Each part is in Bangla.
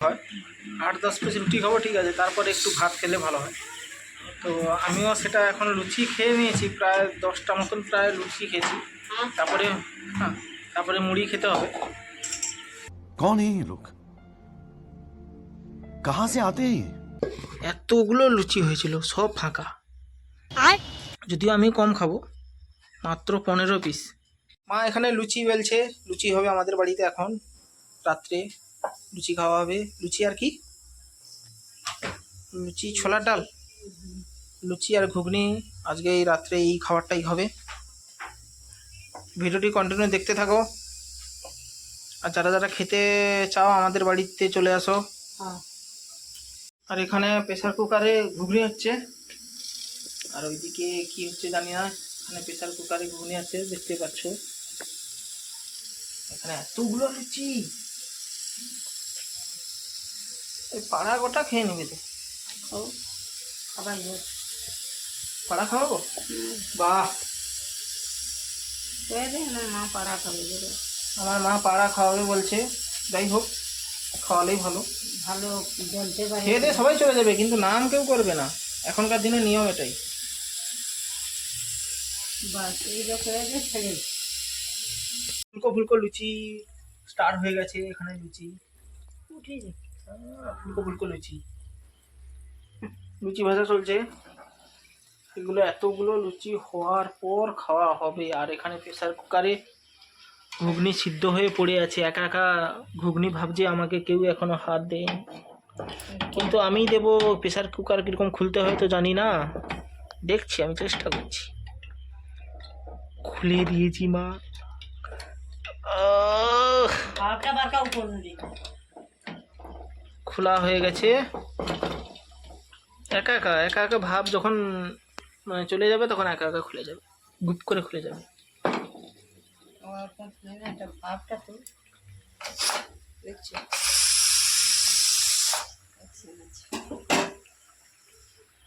হয়। আট দশ পিস রুটি খাব ঠিক আছে। তারপরে একটু ভাত খেলে ভালো হয়। তো আমিও সেটা এখন লুচি খেয়ে নিয়েছি প্রায় দশটা মতন প্রায় লুচি খেয়েছি। তারপরে হ্যাঁ তারপরে মুড়ি খেতে হবে। কন এই লোক কাহা সে আতে এতগুলো লুচি হয়েছিল সব ফাঁকা। যদিও আমি কম খাব মাত্র পনেরো পিস। মা এখানে লুচি বেলছে লুচি হবে আমাদের বাড়িতে এখন রাত্রে। লুচি খাওয়া হবে। লুচি আর কি? লুচি ছোলার ডাল। লুচি আর ঘুগনি। আজকে এই রাত্রে এই খাবারটাই হবে। ভিডিওটি কন্টিনিউ দেখতে থাকো। আর যারা যারা খেতে চাও আমাদের বাড়িতে চলে আসো। আর এখানে প্রেসার কুকারে ঘুগনি হচ্ছে। আর ওইদিকে কি হচ্ছে জানি না। এখানে প্রেসার কুকারে ঘুগনি আছে দেখতে পাচ্ছ। এখানে এতগুলো লুচি! এই পাড়া গোটা খেয়ে নিবি তো খাও আবার হোক পাড়া খাওয়াবো? বাহ। আমার মা পাড়া খাবে আমার মা পাড়া খাওয়াবে বলছে যাই হোক খাওয়ালেই ভালো। ভালো পারে। খেয়ে দিয়ে সবাই চলে যাবে কিন্তু নাম কেউ করবে না। এখনকার দিনে নিয়ম এটাই। বাস ফুলকো ফুলকো লুচি স্টার্ট হয়ে গেছে এখানে লুচি। উঠে লুচি লুচি ভাজা চলছে। এগুলো এতগুলো লুচি হওয়ার পর খাওয়া হবে, আর এখানে প্রেসার কুকারে ঘুগনি সিদ্ধ হয়ে পড়ে আছে। একা একা ঘুগনি ভাবছে আমাকে, কেউ এখনও হাত দেয়নি। কিন্তু আমি দেব প্রেসার কুকার কীরকম খুলতে হয় তো জানি না। দেখছি, আমি চেষ্টা করছি। খুলে দিয়েছি মা। খোলা হয়ে গেছে। একা একা একা একা ভাব যখন মানে চলে যাবে তখন একা একা খুলে যাবে। গুপ করে খুলে যাবে।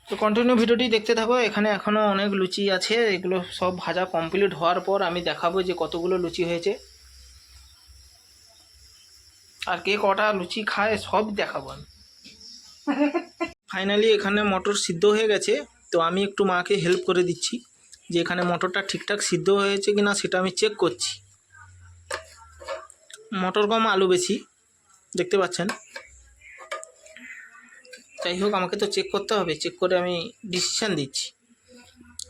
তো। কন্টিনিউ ভিডিওটি দেখতে থাকো। এখানে এখনও অনেক লুচি আছে। এগুলো সব ভাজা কমপ্লিট হওয়ার পর আমি দেখাবো যে কতগুলো লুচি হয়েছে। আর কে কটা লুচি খায় সব দেখাবো আমি। ফাইনালি এখানে মটর সিদ্ধ হয়ে গেছে, তো আমি একটু মাকে হেল্প করে দিচ্ছি যে এখানে মটরটা ঠিকঠাক সিদ্ধ হয়েছে কি না সেটা আমি চেক করছি। মটর কম আলু বেশি, দেখতে পাচ্ছেন? যাই হোক, আমাকে তো চেক করতে হবে চেক করে আমি ডিসিশান দিচ্ছি।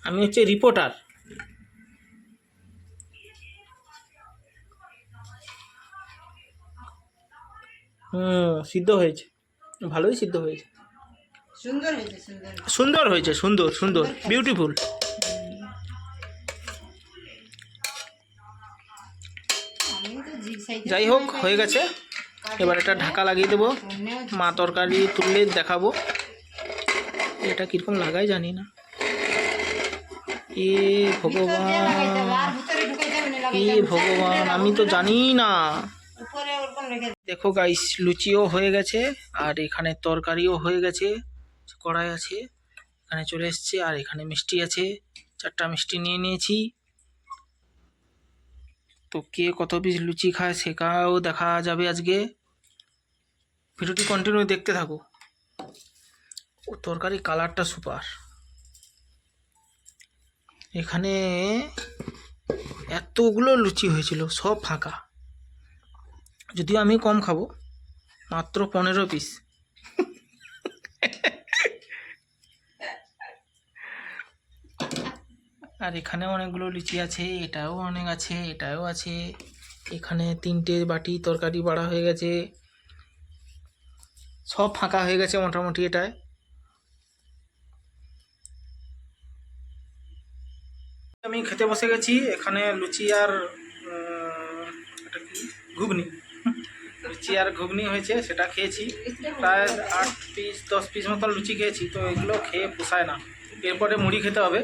আমি হচ্ছে রিপোর্টার হুম সিদ্ধ হয়েছে। ভালোই সিদ্ধ হয়েছে। সুন্দর হয়েছে সুন্দর। সুন্দর হয়েছে সুন্দর সুন্দর বিউটিফুল যাই হোক হয়ে গেছে। এবার এটা ঢাকা লাগিয়ে দেবো। মা তরকারি তুললে দেখাবো। এটা কীরকম লাগাই জানি না। এ ভগবান এ ভগবান আমি তো জানি না। দেখো গাইস লুচিও হয়ে গেছে, আর এখানে তরকারিও হয়ে গেছে, কড়াই আছে, এখানে চলে এসছে, আর এখানে মিষ্টি আছে, চারটা মিষ্টি নিয়ে নিয়েছি। তো কে কত পিস লুচি খায় সেটাও দেখা যাবে আজকে। ভিডিওটি কন্টিনিউ দেখতে থাকো। ও তরকারি কালারটা সুপার এখানে এতগুলো লুচি হয়েছিল, সব ফাঁকা। যদিও আমি কম খাব, মাত্র পনেরো পিস আর এখানে অনেকগুলো লিচি আছে, এটাও অনেক আছে, এটাও আছে। এখানে তিনটে বাটি তরকারি বাড়া হয়ে গেছে। সব ফাঁকা হয়ে গেছে মোটামুটি এটায়। আমি খেতে বসে গেছি, এখানে লুচি আর ঘুগনি। লুচি আর ঘুগনি হয়েছে, সেটা খেয়েছি। প্রায় আট পিস, দশ পিস মতন লুচি খেয়েছি, তো এগুলো খেয়ে পোষায় না। এরপরে মুড়ি খেতে হবে।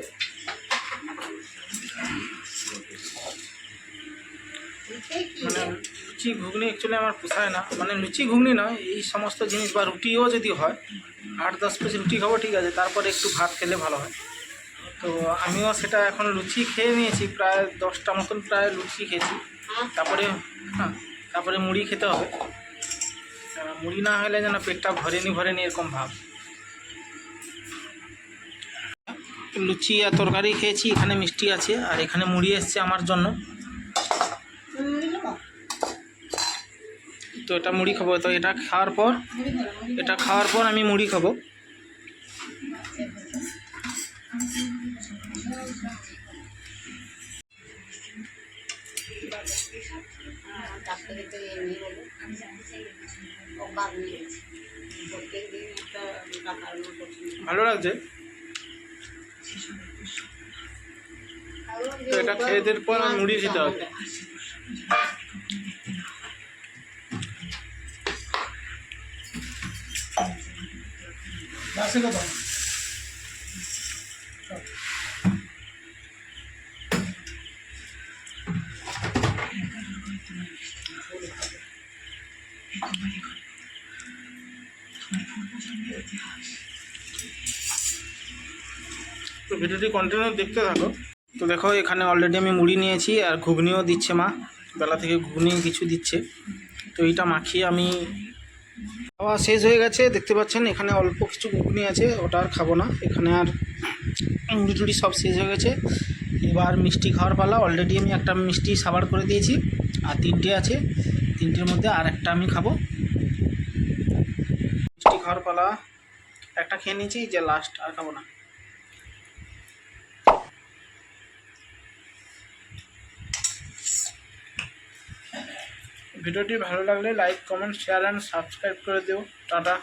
মানে লুচি, ঘুগনি অ্যাকচুয়ালি আমার পোষায় না। মানে লুচি, ঘুগনি নয়, এই সমস্ত জিনিস বা রুটিও যদি হয়, আট, দশ পিস রুটি খাব, ঠিক আছে, তারপরে একটু ভাত খেলে ভালো হয়। তো আমিও সেটা এখন লুচি খেয়ে নিয়েছি, প্রায় দশটা মতন প্রায় লুচি খেয়েছি। তারপরে হ্যাঁ। তারপরে মুড়ি খেতে হবে। মুড়ি না হলে যেন পেটটা ভরেনি ভরেনি, এরকম ভাব। লুচি আর তরকারি খেয়েছি, এখানে মিষ্টি আছে, আর এখানে মুড়ি এসছে আমার জন্য। তো এটা মুড়ি খাব। তো এটা খাওয়ার পর, এটা খাওয়ার পর আমি মুড়ি খাব। ডাক্তার তো এমনি বলো ও বাদ নিয়ে প্রত্যেক দিন একটা টাকার মতো ভালো লাগছে? তো এটা খেয়ে দেওয়ার পর মুড়ি খেতে হবে। তো ভিডিওটি কন্টিনিউ দেখতে থাকো। তো দেখো, এখানে অলরেডি আমি মুড়ি নিয়েছি আর ঘুগনিও দিচ্ছে মা। বেলা থেকে ঘুগনি কিছু দিচ্ছে। তো এইটা মাখিয়ে আমি খাওয়া শেষ হয়ে গেছে। দেখতে পাচ্ছেন, এখানে অল্প কিছু ঘুগনি আছে, ওটা আর খাব না। এখানে আর মুড়ি টুড়ি সব শেষ হয়ে গেছে। এবার মিষ্টি খাওয়ার পালা। অলরেডি আমি একটা মিষ্টি সাবার করে দিয়েছি। আর তিনটে আছে। তিনটের মধ্যে আর একটা আমি খাব। মিষ্টি খাওয়ার পালা। একটা খেয়ে নিয়েছি, যে লাস্ট আর খাব না। ভিডিওটি ভালো লাগলে like comment share and subscribe করে দিও। টাটা।